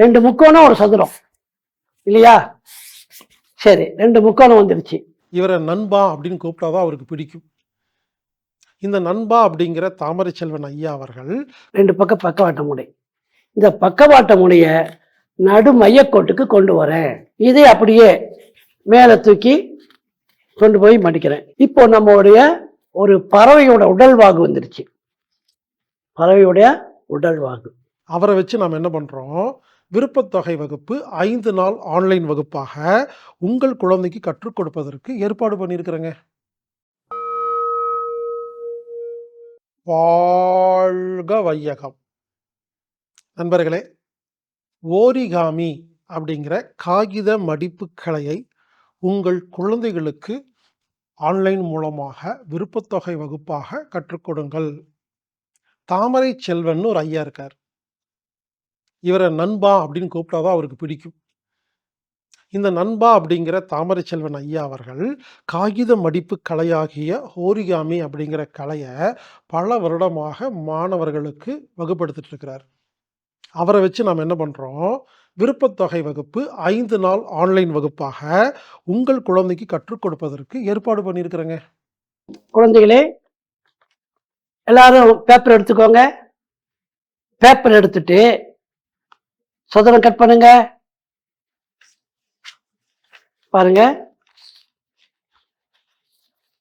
ரெண்டு முக்கோணம் ஒரு சதுரம். இல்லையா? சரி ரெண்டு முக்கோணம் வந்துருச்சு. இவரை நண்பா அப்படின்னு கூப்பிட்டாதான் அவருக்கு பிடிக்கும். இந்த நண்பா அப்படிங்கிற தாமரை செல்வன் ஐயா அவர்கள் ரெண்டு பக்கம் பக்கவாட்ட முனை. இந்த பக்கவாட்ட முனைய நடு மையக்கோட்டுக்கு கொண்டு வரேன். இதை அப்படியே மேலே தூக்கி கொண்டு போய் மடிக்கிறேன். இப்போ நம்மளுடைய ஒரு பறவையோட உடல் வாகு வந்துருச்சு. பறவையுடைய உடல் வாகு. அவரை வச்சு நாம் என்ன பண்ணுறோம் விருப்பத்தொகை வகுப்பு ஐந்து நாள் ஆன்லைன் வகுப்பாக உங்கள் குழந்தைக்கு கற்றுக் கொடுப்பதற்கு ஏற்பாடு பண்ணியிருக்கிறேங்க. வாழ்க வையகம். நண்பர்களே ஓரிகாமி அப்படிங்கிற காகித மடிப்பு கலையை உங்கள் குழந்தைகளுக்கு ஆன்லைன் மூலமாக விருப்பத்தொகை வகுப்பாக கற்றுக் கொடுங்கள். தாமரை செல்வன் ஒரு ஐயா இருக்கார். இவரை நண்பா அப்படின்னு கூப்பிட்டாதான் அவருக்கு பிடிக்கும். இந்த நண்பா அப்படிங்கிற தாமரை செல்வன் ஐயா அவர்கள் காகித மடிப்பு கலையாகிய ஹோரிகாமி அப்படிங்கிற கலையை பல வருடமாக மாணவர்களுக்கு வகுப்படுத்திட்டு இருக்கிறார். அவரை வச்சு நாம் என்ன பண்ணுறோம் விருப்பத்தொகை வகுப்பு ஐந்து நாள் ஆன்லைன் வகுப்பாக உங்கள் குழந்தைக்கு கற்றுக் கொடுப்பதற்கு ஏற்பாடு பண்ணியிருக்கிறேங்க. குழந்தைகளே எல்லாரும் பேப்பர் எடுத்துக்கோங்க. பேப்பர் எடுத்துட்டு சதுரம் கட் பண்ணுங்க. பாருங்க.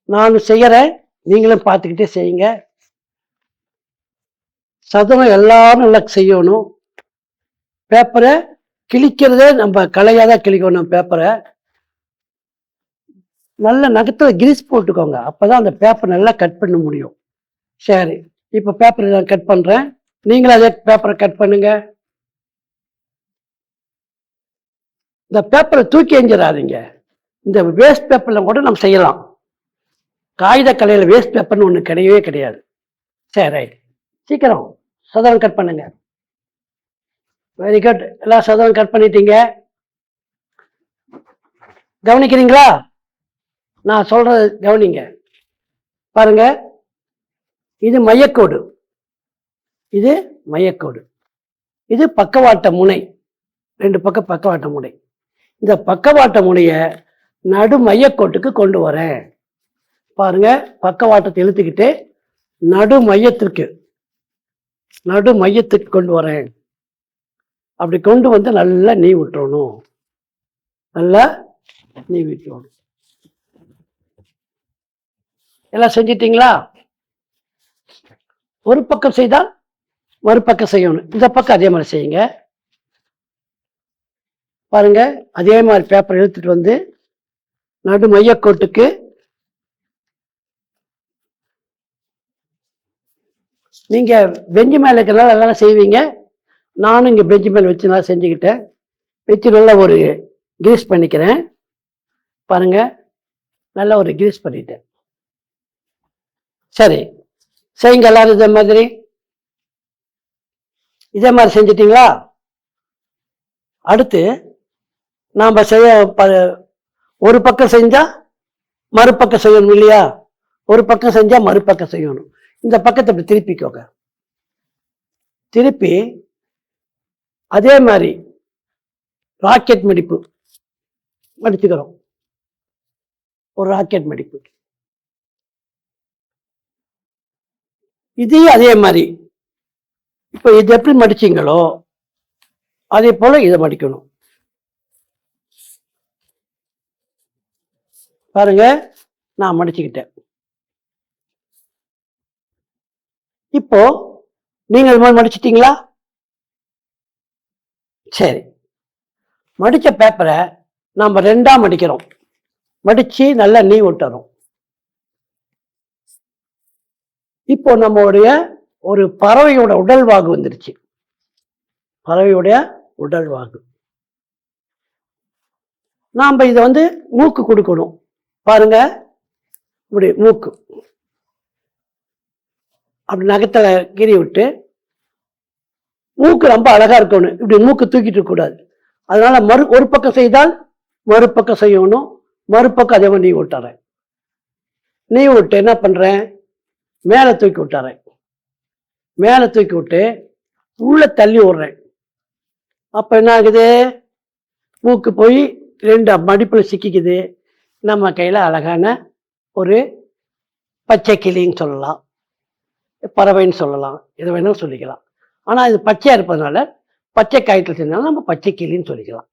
நான் செய்யறேன். நீங்களும் பார்த்துக்கிட்டே செய்யுங்க. சதுரம் எல்லாரும் நல்லா செய்யணும். பேப்பரை கிழிக்கிறதே நம்ம கலையாக தான் கிழிக்கணும் பேப்பரை நல்ல நகத்துல கிரீஸ் போட்டுக்கோங்க. அப்பதான் அந்த பேப்பர் நல்லா கட் பண்ண முடியும். சரி. இப்போ பேப்பர் நான் கட் பண்ணுறேன் நீங்களும் அதே பேப்பரை கட் பண்ணுங்கள் இந்த பேப்பரை தூக்கி எஞ்சிடாதீங்க இந்த வேஸ்ட் பேப்பரில் கூட நம்ம செய்யலாம். காகித கலையில் வேஸ்ட் பேப்பர்னு ஒன்று கிடையவே கிடையாது. சரி ரைட் சீக்கிரம். சதுரம் கட் பண்ணுங்க. வெரி குட் எல்லா சதுரம் கட் பண்ணிட்டீங்க. கவனிக்கிறீங்களா? நான் சொல்றது கவனிங்க. பாருங்க. இது மையக்கோடு. இது மையக்கோடு. இது பக்கவாட்ட முனை. ரெண்டு பக்கம் பக்கவாட்ட முனை. இந்த பக்கவாட்ட முனைய நடு மையக்கோட்டுக்கு கொண்டு வரேன். பாருங்க பக்கவாட்டத்தை இழுத்துக்கிட்டு நடு மையத்திற்கு நடு மையத்துக்கு கொண்டு வரேன். அப்படி கொண்டு வந்து நல்லா நீ விட்டுறணும். நல்லா நீ விட்டுறணும். எல்லாம் செஞ்சிட்டீங்களா? ஒரு பக்கம் செய்தால் மறுபக்கம் செய்யணும். இந்த பக்கம் அதே மாதிரி செய்யுங்க. பாருங்க அதே மாதிரி பேப்பர் இழுத்துட்டு வந்து நடு மையக்கோட்டுக்கு நீங்க பெஞ்சு மேல இருக்கிறனால எல்லாம் செய்வீங்க. நானும் இங்க பெஞ்சு மேல வச்சு நல்லா செஞ்சுக்கிட்டேன். வச்சு நல்லா ஒரு கிரீஸ் பண்ணிக்கிறேன். பாருங்க நல்லா ஒரு கிரீஸ் பண்ணிட்டேன். சரி செய்யுங்க எல்லாரும் இதே மாதிரி. இதே மாதிரி செஞ்சிட்டீங்களா? அடுத்து நாம் செய்ய ப- ஒரு பக்கம் செஞ்சால் மறுபக்கம் செய்யணும் இல்லையா? ஒரு பக்கம் செஞ்சால் மறுபக்கம் செய்யணும். இந்த பக்கத்தை இப்படி திருப்பிக்கோங்க. திருப்பி அதே மாதிரி ராக்கெட் மடிப்பு மடிச்சுக்கிறோம். ஒரு ராக்கெட் மடிப்பு. இதையும் அதே மாதிரி. இப்போ இது எப்படி மடிச்சீங்களோ அதே போல் இதை மடிக்கணும். பாருங்க நான் மடிச்சுக்கிட்டேன். இப்போ நீங்கள் இது மாதிரி மடிச்சிட்டீங்களா? சரி. மடிச்ச பேப்பரை நாம ரெண்டா மடிக்கிறோம். மடிச்சு நல்லா நீ விட்டுறோம் இப்போ நம்மளுடைய ஒரு பறவையோட உடல் வாகு வந்துருச்சு. பறவையுடைய உடல் வாகு. நாம் இதை வந்து மூக்கு கொடுக்கணும். பாருங்க. இப்படி மூக்கு. அப்படி நகத்தில் கீறி விட்டு மூக்கு ரொம்ப அழகாக இருக்கணும். இப்படி மூக்கு தூக்கிட்டு கூடாது. அதனால மறு ஒரு பக்கம் செய்தால் மறுபக்கம் செய்யணும். மறுபக்கம் அதே மாதிரி நீ விட்டுறேன். நீ விட்டு என்ன பண்ணுறேன் மேலே தூக்கி விட்டுறேன். மேலே தூக்கி விட்டு உள்ளே தள்ளி விடுறேன். அப்போ என்ன ஆகுது? மூக்கு போய் ரெண்டு மடிப்பில் சிக்கிக்குது. நம்ம கையில் அழகான ஒரு பச்சை கிளின்னு சொல்லலாம். பறவைன்னு சொல்லலாம். எது வேணாலும் சொல்லிக்கலாம். ஆனால் இது பச்சையாக இருப்பதனால பச்சை காயத்தில் செஞ்சாலும் நம்ம பச்சை கிளின்னு சொல்லிக்கலாம்.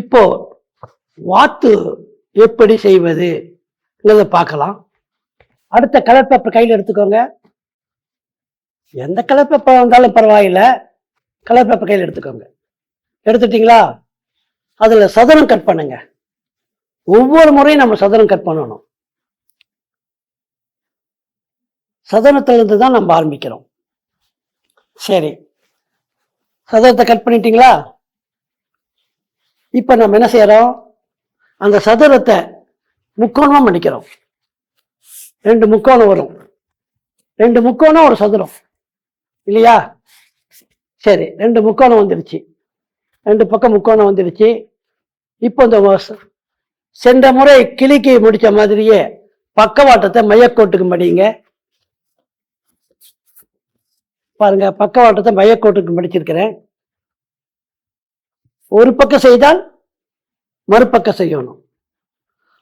இப்போ வாத்து எப்படி செய்வதுங்கிறத பார்க்கலாம். அடுத்த கலர் பேப்பர் கையில் எடுத்துக்கோங்க. எந்த கலர் பேப்பர் வந்தாலும் பரவாயில்லை. கலர் பேப்பர் கையில் எடுத்துக்கோங்க. எடுத்துட்டீங்களா? அதில் சதுரம் கட் பண்ணுங்கள் ஒவ்வொரு முறையும் நம்ம சதுரம் கட் பண்ணணும். சதுரத்திலிருந்து தான் நம்ம ஆரம்பிக்கிறோம். சரி. சதுரத்தை கட் பண்ணிட்டீங்களா? இப்போ நம்ம என்ன செய்யறோம்? அந்த சதுரத்தை முக்கோணமா மடிக்கிறோம் ரெண்டு முக்கோணம் வரும். ரெண்டு முக்கோணம் ஒரு சதுரம். இல்லையா? சரி. ரெண்டு முக்கோணம் வந்துடுச்சு ரெண்டு பக்கம் முக்கோணம் வந்துடுச்சு இப்போ இந்த சென்ற முறை கிளிக்கு முடிச்ச மாதிரியே பக்கவாட்டத்தை மையக்கோட்டுக்கு மடிங்க பாருங்க பக்கவாட்டத்தை மையக்கோட்டுக்கு மடிச்சிருக்கிறேன். ஒரு பக்கம் செய்தால் மறுபக்கம் செய்யணும்.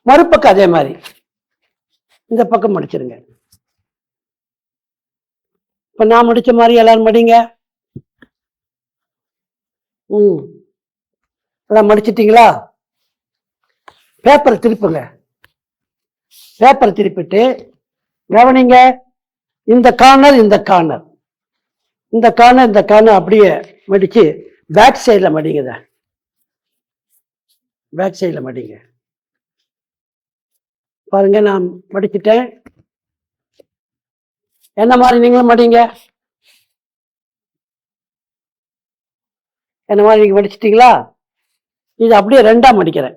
மறுபக்கம் அதே மாதிரி. இந்த பக்கம் மடிச்சிருங்க. இப்ப நான் முடிச்ச மாதிரி எல்லாரும் மடிங்க. ம். எல்லாம் மடிச்சிட்டிங்களா? பேப்பரை திருப்புங்க. பேப்பரை திருப்பிட்டு கவனிங்க இந்த கார்னர் இந்த கார்னர் இந்த கார்னர் இந்த கார்னர் அப்படியே மடிச்சு பேக் சைடில் மடிங்க பேக் சைடில் மடிங்க. பாருங்க நான் மடிச்சிட்டேன். என்ன மாதிரி நீங்களும் மடிங்க? என்ன மாதிரி நீங்கள் மடிச்சிட்டிங்களா? இது அப்படியே ரெண்டாக மடிக்கிறேன்.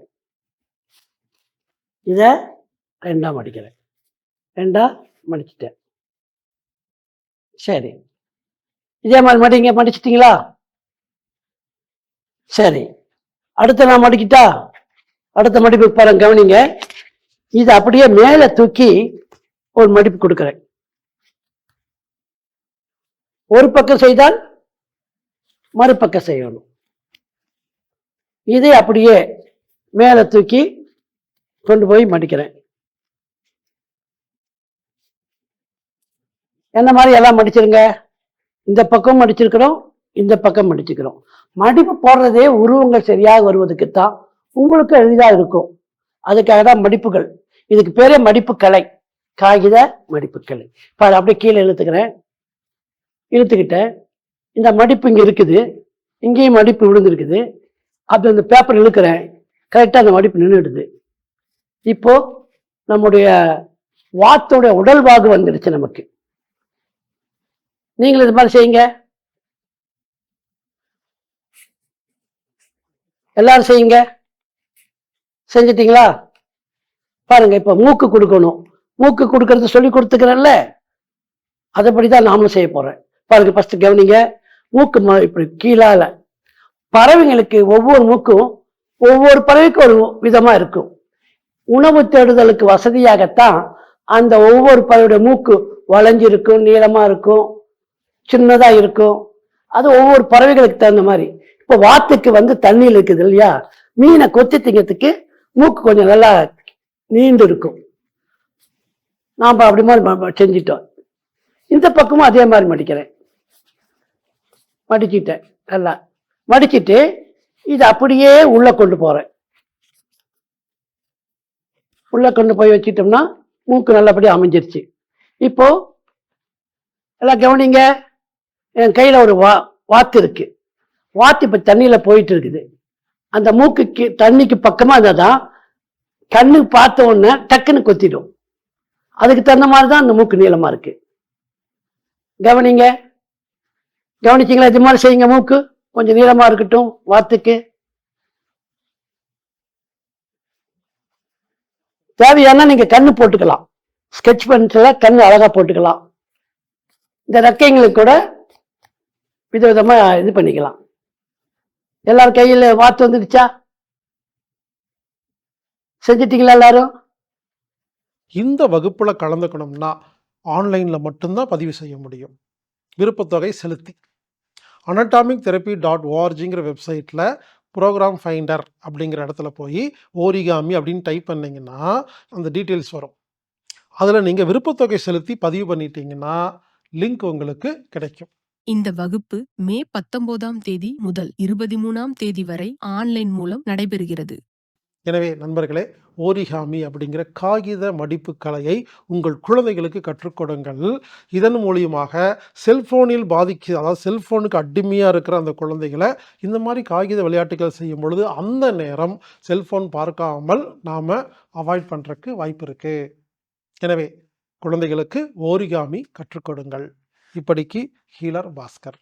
இதை ரெண்டாக மடிக்கிறேன். ரெண்டாக மடிச்சிட்டேன். சரி. இதே மாதிரி மடிங்க மடிச்சிட்டீங்களா? சரி. அடுத்த நான் மடிக்கிட்டா? அடுத்த மடிப்பு பாருங்க கவனிங்க. இது அப்படியே மேலே தூக்கி ஒரு மடிப்பு கொடுக்குறேன். ஒரு பக்கம் செய்தால் மறுபக்கம் செய்யணும். இதை அப்படியே மேலே தூக்கி கொண்டு போய் மடிக்கிறேன். என்ன மாதிரி எல்லாம் மடிச்சிருங்க? இந்த பக்கம் மடிச்சிருக்கிறோம் இந்த பக்கம் மடிச்சுக்கிறோம் மடிப்பு போடுறதே உருவங்கள் சரியாக வருவதுக்கு தான் உங்களுக்கு எளிதாக இருக்கும். அதுக்காக தான் மடிப்புகள். இதுக்கு பேரே மடிப்பு கலை. காகித மடிப்பு கலை. இப்போ அதை அப்படியே கீழே இழுத்துக்கிறேன். இழுத்துக்கிட்டேன். இந்த மடிப்பு இங்கே இருக்குது. இங்கேயும் மடிப்பு விழுந்திருக்குது. அப்படி அந்த பேப்பர் இழுக்கிறேன். கரெக்டாக அந்த மடிப்பு நின்றுடுது. இப்போ நம்முடைய வாத்தோட உடல் பாகு வந்துடுச்சு நமக்கு. நீங்களும் இது மாதிரி செய்யுங்க. எல்லாரும் செய்யுங்க. செஞ்சிட்டீங்களா? பாருங்க இப்போ மூக்கு கொடுக்கணும். மூக்கு கொடுக்கறது சொல்லி கொடுத்துக்கிறேன்ல. அதைப்படி தான் நாமளும் செய்ய போறேன். பாருங்க ஃபர்ஸ்ட் கவனிங்க. மூக்கு ம- இப்படி கீழால. பறவைங்களுக்கு ஒவ்வொரு மூக்கும் ஒவ்வொரு பறவைக்கும் ஒரு விதமா இருக்கும். உணவு தேடுதலுக்கு வசதியாகத்தான் அந்த ஒவ்வொரு பறவையோட மூக்கு வளைஞ்சிருக்கும் நீளமா இருக்கும் சின்னதா இருக்கும். அது ஒவ்வொரு பறவைகளுக்கு தகுந்த மாதிரி. இப்போ வாத்துக்கு வந்து தண்ணியில் இருக்குது இல்லையா? மீனை கொத்தி திங்கிறதுக்கு மூக்கு கொஞ்சம் நல்லா நீண்டு இருக்கும். நாம் அப்படி மாதிரி செஞ்சிட்டோம். இந்த பக்கமும் அதே மாதிரி மடிக்கிறேன். மடிச்சிட்டேன் நல்லா. மடிச்சிட்டு இது அப்படியே உள்ளே கொண்டு போகிறேன் உள்ளே கொண்டு போய் வச்சிட்டோம்னா மூக்கு நல்லபடியாக அமைஞ்சிருச்சு. இப்போது எல்லாம் கவனிங்க என் கையில் ஒரு வா வாத்து இருக்குது வாத்து இப்போ தண்ணியில் போயிட்டு இருக்குது அந்த மூக்குக்கு தண்ணிக்கு பக்கமாக இருந்தால் தான் கண்ணு பார்த்த உடனே டக்குன்னு கொத்திடும். அதுக்கு தகுந்த மாதிரி தான் அந்த மூக்கு நீளமாக இருக்குது கவனிங்க. கவனிச்சிங்களா? இது மாதிரி செய்யுங்க மூக்கு. கொஞ்சம் நீளமாக இருக்கட்டும் வாத்துக்கு. தேவையானா நீங்க கண்ணு போட்டுக்கலாம். ஸ்கெட்ச் பென்சில கண்ணு அழகா போட்டுக்கலாம். இந்த ரெக்கைங்களுக்கு கூட விதவிதமா இது பண்ணிக்கலாம். எல்லாரும் கையில வாத்து வந்துடுச்சா? செஞ்சிட்டீங்களா எல்லாரும்? இந்த வகுப்புல கலந்துக்கணும்னா ஆன்லைன்ல மட்டும்தான் பதிவு செய்ய முடியும். விருப்பத்தொகை செலுத்தி. அனட்டாமிக் தெரப்பி டாட் ஓஆர்ஜிங்கிற வெப்சைட்டில் ப்ரோக்ராம் ஃபைண்டர் அப்படிங்கிற இடத்துல போய் ஓரிகாமி அப்படின்னு டைப் பண்ணிங்கன்னா அந்த டீட்டெயில்ஸ் வரும். அதில் நீங்கள் விருப்பத்தொகை செலுத்தி பதிவு பண்ணிட்டீங்கன்னா லிங்க் உங்களுக்கு கிடைக்கும். இந்த வகுப்பு மே பத்தொன்பதாம் தேதி முதல் இருபத்தி மூணாம் தேதி வரை ஆன்லைன் மூலம் நடைபெறுகிறது. எனவே நண்பர்களே ஓரிகாமி அப்படிங்கிற காகித மடிப்பு கலையை உங்கள் குழந்தைகளுக்கு கற்றுக்கொடுங்கள் இதன் மூலியமாக செல்ஃபோனில் பாதிக்க அதாவது செல்ஃபோனுக்கு அடிமையாக இருக்கிற அந்த குழந்தைகளை இந்த மாதிரி காகித விளையாட்டுகள் செய்யும் பொழுது அந்த நேரம் செல்ஃபோன் பார்க்காமல் நாம் அவாய்ட் பண்ணுறக்கு வாய்ப்பு இருக்குது எனவே குழந்தைகளுக்கு ஓரிகாமி கற்றுக்கொடுங்கள் இப்படிக்கு ஹீலர் பாஸ்கர்.